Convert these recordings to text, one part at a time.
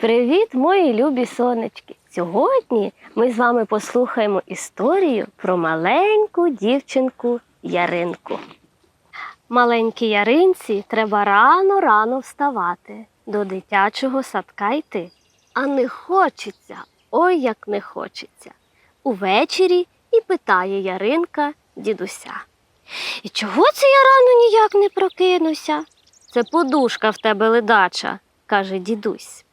Привіт, мої любі сонечки! Сьогодні ми з вами послухаємо історію про маленьку дівчинку Яринку. Маленькій Яринці треба рано-рано вставати, до дитячого садка йти. А не хочеться, ой як не хочеться. Увечері і питає Яринка дідуся. І чого це я рано ніяк не прокинуся? Це подушка в тебе ледача, каже дідусь.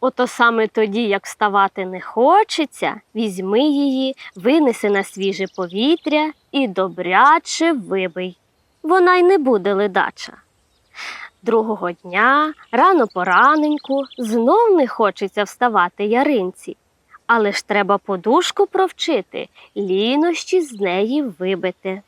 Ото саме тоді, як вставати не хочеться, візьми її, винеси на свіже повітря і добряче вибий. Вона й не буде ледача. Другого дня, рано пораненьку, знов не хочеться вставати яринці. Але ж треба подушку провчити, лінощі з неї вибити.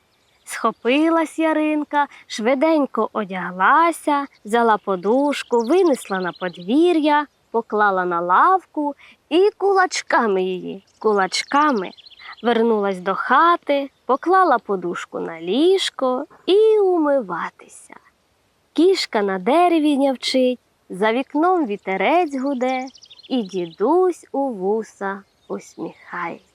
Схопилась Яринка, швиденько одяглася, взяла подушку, винесла на подвір'я, поклала на лавку і кулачками її, кулачками. Вернулась до хати, поклала подушку на ліжко і умиватися. Кішка на дереві нявчить, за вікном вітерець гуде, і дідусь у вуса усміхається.